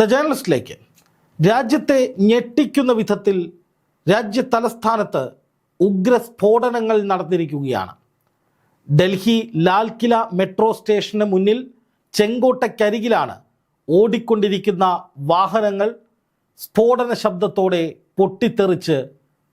The ജേർണലിസ്റ്റിലേക്ക്. രാജ്യത്തെ ഞെട്ടിക്കുന്ന വിധത്തിൽ രാജ്യ തലസ്ഥാനത്ത് ഉഗ്ര സ്ഫോടനങ്ങൾ നടന്നിരിക്കുകയാണ്. ഡൽഹി ലാൽ കില മെട്രോ സ്റ്റേഷന് മുന്നിൽ ചെങ്കോട്ടക്കരികിലാണ് ഓടിക്കൊണ്ടിരിക്കുന്ന വാഹനങ്ങൾ സ്ഫോടന ശബ്ദത്തോടെ പൊട്ടിത്തെറിച്ച്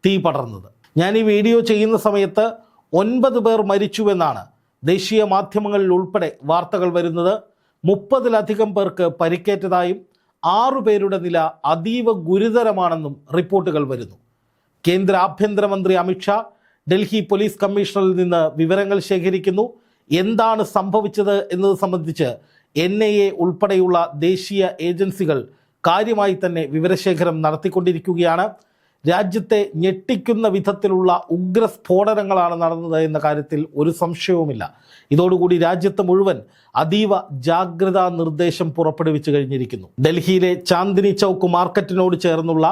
തീ പടർന്നത്. ഞാൻ ഈ വീഡിയോ ചെയ്യുന്ന സമയത്ത് ഒൻപത് പേർ മരിച്ചുവെന്നാണ് ദേശീയ മാധ്യമങ്ങളിൽ ഉൾപ്പെടെ വാർത്തകൾ വരുന്നത്. മുപ്പതിലധികം പേർക്ക് പരിക്കേറ്റതായും ആറു പേരുടെ നില അതീവ ഗുരുതരമാണെന്നും റിപ്പോർട്ടുകൾ വരുന്നു. കേന്ദ്ര ആഭ്യന്തരമന്ത്രി അമിത്ഷാ ഡൽഹി പോലീസ് കമ്മീഷണറിൽ നിന്ന് വിവരങ്ങൾ ശേഖരിക്കുന്നു. എന്താണ് സംഭവിച്ചത് എന്നത് സംബന്ധിച്ച് എൻ ഐ എ ഉൾപ്പെടെയുള്ള ദേശീയ ഏജൻസികൾ കാര്യമായി തന്നെ വിവരശേഖരം നടത്തിക്കൊണ്ടിരിക്കുകയാണ്. രാജ്യത്തെ ഞെട്ടിക്കുന്ന വിധത്തിലുള്ള ഉഗ്രസ്ഫോടനങ്ങളാണ് നടന്നത് എന്ന കാര്യത്തിൽ ഒരു സംശയവുമില്ല. ഇതോടുകൂടി രാജ്യത്ത് മുഴുവൻ അതീവ ജാഗ്രതാ നിർദ്ദേശം പുറപ്പെടുവിച്ചു കഴിഞ്ഞിരിക്കുന്നു. ഡൽഹിയിലെ ചാന്ദിനി ചൗക്ക് മാർക്കറ്റിനോട് ചേർന്നുള്ള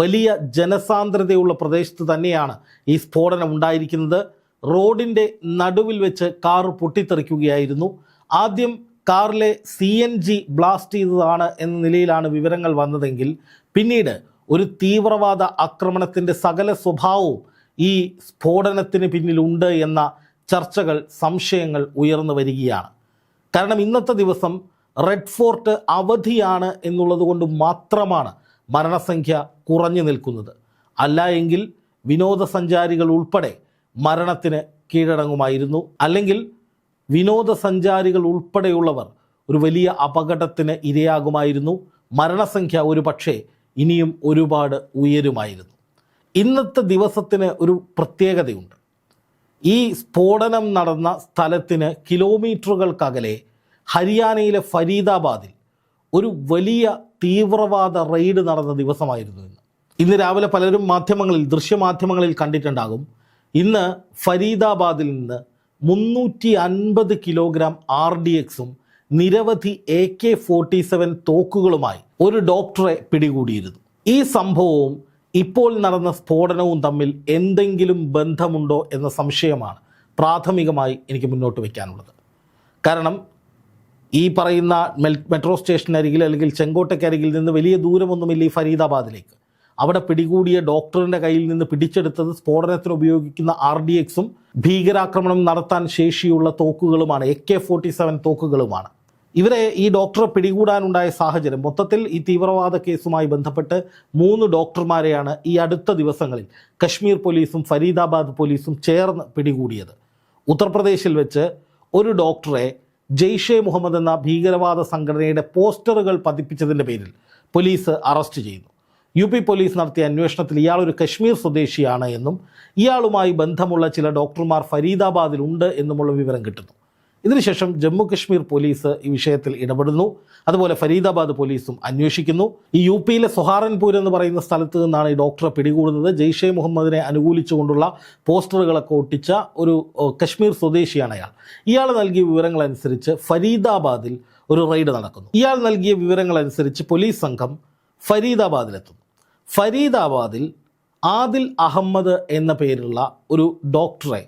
വലിയ ജനസാന്ദ്രതയുള്ള പ്രദേശത്ത് തന്നെയാണ് ഈ സ്ഫോടനം ഉണ്ടായിരിക്കുന്നത്. റോഡിന്റെ നടുവിൽ വെച്ച് കാർ പൊട്ടിത്തെറിക്കുകയായിരുന്നു. ആദ്യം കാറിലെ സി ബ്ലാസ്റ്റ് ചെയ്തതാണ് എന്ന നിലയിലാണ് വിവരങ്ങൾ വന്നതെങ്കിൽ പിന്നീട് ഒരു തീവ്രവാദ ആക്രമണത്തിന്റെ സകല സ്വഭാവവും ഈ സ്ഫോടനത്തിന് പിന്നിലുണ്ട് എന്ന ചർച്ചകൾ സംശയങ്ങൾ ഉയർന്നു വരികയാണ്. കാരണം ഇന്നത്തെ ദിവസം റെഡ് ഫോർട്ട് അവധിയാണ് എന്നുള്ളത് കൊണ്ട് മാത്രമാണ് മരണസംഖ്യ കുറഞ്ഞു നിൽക്കുന്നത്. അല്ല എങ്കിൽ വിനോദസഞ്ചാരികൾ ഉൾപ്പെടെ മരണത്തിന് കീഴടങ്ങുമായിരുന്നു. അല്ലെങ്കിൽ വിനോദസഞ്ചാരികൾ ഉൾപ്പെടെയുള്ളവർ ഒരു വലിയ അപകടത്തിന് ഇരയാകുമായിരുന്നു. മരണസംഖ്യ ഒരു പക്ഷേ ഇനിയും ഒരുപാട് ഉയരുമായിരുന്നു. ഇന്നത്തെ ദിവസത്തിന് ഒരു പ്രത്യേകതയുണ്ട്. ഈ സ്ഫോടനം നടന്ന സ്ഥലത്തിന് കിലോമീറ്ററുകൾക്കകലെ ഹരിയാനയിലെ ഫരീദാബാദിൽ ഒരു വലിയ തീവ്രവാദ റെയ്ഡ് നടന്ന ദിവസമായിരുന്നു ഇന്ന്. ഇന്ന് രാവിലെ പലരും മാധ്യമങ്ങളിൽ ദൃശ്യമാധ്യമങ്ങളിൽ കണ്ടിട്ടുണ്ടാകും. ഇന്ന് ഫരീദാബാദിൽ നിന്ന് മുന്നൂറ്റി അൻപത് കിലോഗ്രാം ആർ ഡി എക്സും നിരവധി എ കെ ഫോർട്ടി സെവൻ തോക്കുകളുമായി ഒരു ഡോക്ടറെ പിടികൂടിയിരുന്നു. ഈ സംഭവവും ഇപ്പോൾ നടന്ന സ്ഫോടനവും തമ്മിൽ എന്തെങ്കിലും ബന്ധമുണ്ടോ എന്ന സംശയമാണ് പ്രാഥമികമായി എനിക്ക് മുന്നോട്ട് വയ്ക്കാനുള്ളത്. കാരണം ഈ പറയുന്ന മെട്രോ സ്റ്റേഷനരികിൽ അല്ലെങ്കിൽ ചെങ്കോട്ടയ്ക്കരികിൽ നിന്ന് വലിയ ദൂരമൊന്നുമില്ല ഈ ഫരീദാബാദിലേക്ക്. അവിടെ പിടികൂടിയ ഡോക്ടറിന്റെ കയ്യിൽ നിന്ന് പിടിച്ചെടുത്തത് സ്ഫോടനത്തിന് ഉപയോഗിക്കുന്ന ആർ ഡി എക്സും ഭീകരാക്രമണം നടത്താൻ ശേഷിയുള്ള തോക്കുകളുമാണ് എ കെ ഫോർട്ടി സെവൻ തോക്കുകളുമാണ്. ഇവരെ ഈ ഡോക്ടറെ പിടികൂടാനുണ്ടായ സാഹചര്യം. മൊത്തത്തിൽ ഈ തീവ്രവാദ കേസുമായി ബന്ധപ്പെട്ട് മൂന്ന് ഡോക്ടർമാരെയാണ് ഈ അടുത്ത ദിവസങ്ങളിൽ കശ്മീർ പോലീസും ഫരീദാബാദ് പോലീസും ചേർന്ന് പിടികൂടിയത്. ഉത്തർപ്രദേശിൽ വെച്ച് ഒരു ഡോക്ടറെ ജെയ്ഷെ മുഹമ്മദ് എന്ന ഭീകരവാദ സംഘടനയുടെ പോസ്റ്ററുകൾ പതിപ്പിച്ചതിന്റെ പേരിൽ പോലീസ് അറസ്റ്റ് ചെയ്തു യു പി പോലീസ് നടത്തിയ അന്വേഷണത്തിൽ ഇയാൾ ഒരു കശ്മീർ സ്വദേശിയാണ് എന്നും ഇയാളുമായി ബന്ധമുള്ള ചില ഡോക്ടർമാർ ഫരീദാബാദിലുണ്ട് എന്നുമുള്ള വിവരം കിട്ടുന്നു. ഇതിനുശേഷം ജമ്മു കശ്മീർ പോലീസ് ഈ വിഷയത്തിൽ ഇടപെടുന്നു. അതുപോലെ ഫരീദാബാദ് പോലീസും അന്വേഷിക്കുന്നു. ഈ യു പിയിലെ സൊഹാറൻപൂർ എന്ന് പറയുന്ന സ്ഥലത്ത് നിന്നാണ് ഈ ഡോക്ടറെ പിടികൂടുന്നത്. ജെയ്ഷെ മുഹമ്മദിനെ അനുകൂലിച്ചുകൊണ്ടുള്ള പോസ്റ്ററുകളൊക്കെ ഒട്ടിച്ച ഒരു കശ്മീർ സ്വദേശിയാണ് അയാൾ. ഇയാൾ നൽകിയ വിവരങ്ങളനുസരിച്ച് ഫരീദാബാദിൽ ഒരു റെയ്ഡ് നടക്കുന്നു. ഇയാൾ നൽകിയ വിവരങ്ങളനുസരിച്ച് പോലീസ് സംഘം ഫരീദാബാദിലെത്തുന്നു. ഫരീദാബാദിൽ ആദിൽ അഹമ്മദ് എന്ന പേരുള്ള ഒരു ഡോക്ടറെ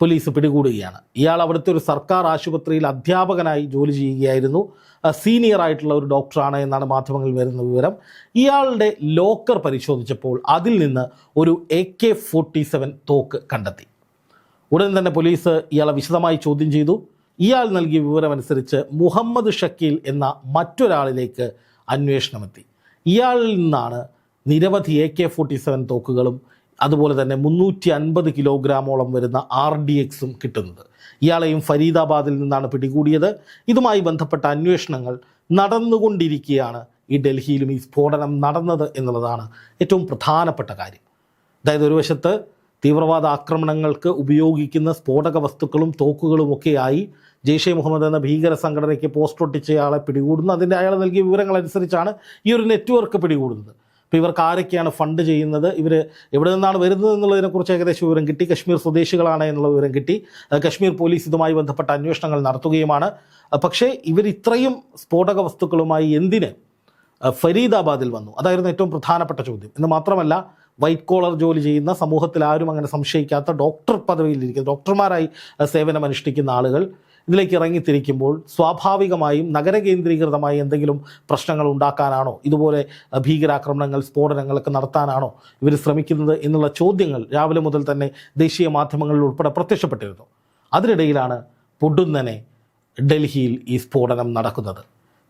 പോലീസ് പിടികൂടുകയാണ്. ഇയാൾ അവിടുത്തെ ഒരു സർക്കാർ ആശുപത്രിയിൽ അധ്യാപകനായി ജോലി ചെയ്യുകയായിരുന്നു. സീനിയർ ആയിട്ടുള്ള ഒരു ഡോക്ടറാണ് എന്നാണ് മാധ്യമങ്ങളിൽ വരുന്ന വിവരം. ഇയാളുടെ ലോക്കർ പരിശോധിച്ചപ്പോൾ അതിൽ നിന്ന് ഒരു എ കെ ഫോർട്ടി സെവൻ തോക്ക് കണ്ടെത്തി. ഉടൻ തന്നെ പോലീസ് ഇയാളെ വിശദമായി ചോദ്യം ചെയ്തു. ഇയാൾ നൽകിയ വിവരമനുസരിച്ച് മുഹമ്മദ് ഷക്കീൽ എന്ന മറ്റൊരാളിലേക്ക് അന്വേഷണമെത്തി ഇയാളിൽ നിന്നാണ് നിരവധി എ കെ ഫോർട്ടി സെവൻ തോക്കുകളും അതുപോലെ തന്നെ മുന്നൂറ്റി അൻപത് കിലോഗ്രാമോളം വരുന്ന ആർ ഡി എക്സും കിട്ടുന്നത് ഇയാളെയും ഫരീദാബാദിൽ നിന്നാണ് പിടികൂടിയത്. ഇതുമായി ബന്ധപ്പെട്ട അന്വേഷണങ്ങൾ നടന്നുകൊണ്ടിരിക്കുകയാണ്. ഈ ഡൽഹിയിലും ഈ സ്ഫോടനം നടന്നത് എന്നുള്ളതാണ് ഏറ്റവും പ്രധാനപ്പെട്ട കാര്യം. അതായത് ഒരു വശത്ത് തീവ്രവാദ ആക്രമണങ്ങൾക്ക് ഉപയോഗിക്കുന്ന സ്ഫോടക വസ്തുക്കളും തോക്കുകളും ഒക്കെയായി ജെയ്ഷെ മുഹമ്മദ് എന്ന ഭീകര സംഘടനയ്ക്ക് പോസ്റ്റ് ഒട്ടിച്ചയാളെ പിടികൂടുന്നു. അതിന്റെ അയാൾ നൽകിയ വിവരങ്ങൾ അനുസരിച്ചാണ് ഈ ഒരു നെറ്റ്വർക്ക് പിടികൂടുന്നത്. അപ്പോൾ ഇവർക്ക് ആരൊക്കെയാണ് ഫണ്ട് ചെയ്യുന്നത്? ഇവർ എവിടെ നിന്നാണ് വരുന്നത് എന്നുള്ളതിനെക്കുറിച്ച് ഏകദേശം വിവരം കിട്ടി. കശ്മീർ സ്വദേശികളാണ് എന്നുള്ള വിവരം കിട്ടി. കശ്മീർ പോലീസ് ഇതുമായി ബന്ധപ്പെട്ട അന്വേഷണങ്ങൾ നടത്തുകയുമാണ്. പക്ഷേ ഇവർ ഇത്രയും സ്ഫോടക വസ്തുക്കളുമായി എന്തിന് ഫരീദാബാദിൽ വന്നു? അതായിരുന്നു ഏറ്റവും പ്രധാനപ്പെട്ട ചോദ്യം. എന്ന് മാത്രമല്ല വൈറ്റ് കോളർ ജോലി ചെയ്യുന്ന സമൂഹത്തിൽ ആരും അങ്ങനെ സംശയിക്കാത്ത ഡോക്ടർ പദവിയിലിരിക്കുന്ന ഡോക്ടർമാരായി സേവനം അനുഷ്ഠിക്കുന്ന ആളുകൾ ഇതിലേക്ക് ഇറങ്ങിത്തിരിക്കുമ്പോൾ സ്വാഭാവികമായും നഗര കേന്ദ്രീകൃതമായി എന്തെങ്കിലും പ്രശ്നങ്ങൾ ഉണ്ടാക്കാനാണോ? ഇതുപോലെ ഭീകരാക്രമണങ്ങൾ സ്ഫോടനങ്ങളൊക്കെ നടത്താനാണോ ഇവർ ശ്രമിക്കുന്നത് എന്നുള്ള ചോദ്യങ്ങൾ രാവിലെ മുതൽ തന്നെ ദേശീയ മാധ്യമങ്ങളിൽ ഉൾപ്പെടെ പ്രത്യക്ഷപ്പെട്ടിരുന്നു. അതിനിടയിലാണ് പൊടുന്നനെ ഡൽഹിയിൽ ഈ സ്ഫോടനം നടക്കുന്നത്.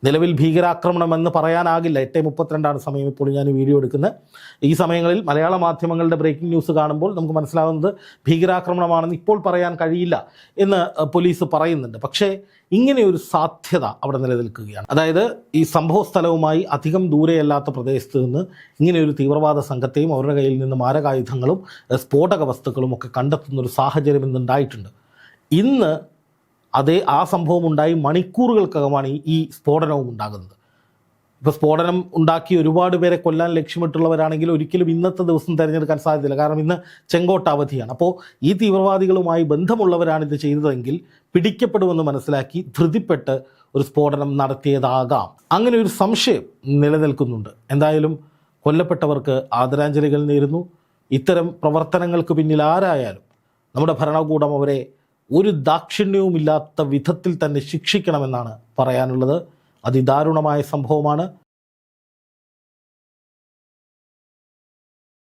നിലവിൽ ഭീകരാക്രമണം എന്ന് പറയാനാകില്ല. എട്ട് മുപ്പത്തിരണ്ടാണ് സമയം ഇപ്പോൾ ഞാൻ വീഡിയോ എടുക്കുന്നത്. ഈ സമയങ്ങളിൽ മലയാള മാധ്യമങ്ങളുടെ ബ്രേക്കിംഗ് ന്യൂസ് കാണുമ്പോൾ നമുക്ക് മനസ്സിലാകുന്നത് ഭീകരാക്രമണമാണെന്ന് ഇപ്പോൾ പറയാൻ കഴിയില്ല എന്ന് പോലീസ് പറയുന്നുണ്ട്. പക്ഷേ ഇങ്ങനെയൊരു സാധ്യത അവിടെ നിലനിൽക്കുകയാണ്. അതായത് ഈ സംഭവ സ്ഥലവുമായി അധികം ദൂരെയല്ലാത്ത പ്രദേശത്ത് നിന്ന് ഇങ്ങനെയൊരു തീവ്രവാദ സംഘത്തെയും അവരുടെ കയ്യിൽ നിന്ന് മാരകായുധങ്ങളും സ്ഫോടക വസ്തുക്കളും ഒക്കെ കണ്ടെത്തുന്ന ഒരു സാഹചര്യം ഇന്നുണ്ടായിട്ടുണ്ട് ഇന്ന് അതേ ആ സംഭവം ഉണ്ടായി മണിക്കൂറുകൾക്കകമാണ് ഈ- സ്ഫോടനവും ഉണ്ടാകുന്നത്. ഇപ്പോൾ സ്ഫോടനം ഉണ്ടാക്കി ഒരുപാട് പേരെ കൊല്ലാൻ ലക്ഷ്യമിട്ടുള്ളവരാണെങ്കിൽ ഒരിക്കലും ഇന്നത്തെ ദിവസം തിരഞ്ഞെടുക്കാൻ സാധ്യതയില്ല. കാരണം ഇന്ന് ചെങ്കോട്ട അവധിയാണ് അപ്പോൾ ഈ തീവ്രവാദികളുമായി ബന്ധമുള്ളവരാണ് ഇത് ചെയ്തതെങ്കിൽ പിടിക്കപ്പെടുമെന്ന് മനസ്സിലാക്കി ധൃതിപ്പെട്ട് ഒരു സ്ഫോടനം നടത്തിയതാകാം. അങ്ങനെ ഒരു സംശയം നിലനിൽക്കുന്നുണ്ട്. എന്തായാലും കൊല്ലപ്പെട്ടവർക്ക് ആദരാഞ്ജലികൾ നേരുന്നു. ഇത്തരം പ്രവർത്തനങ്ങൾക്ക് പിന്നിൽ ആരായാലും നമ്മുടെ ഭരണകൂടം അവരെ ഒരു ദാക്ഷിണ്യവുമില്ലാത്ത വിധത്തിൽ തന്നെ ശിക്ഷിക്കണമെന്നാണ് പറയാനുള്ളത്. അതിദാരുണമായ സംഭവമാണ്.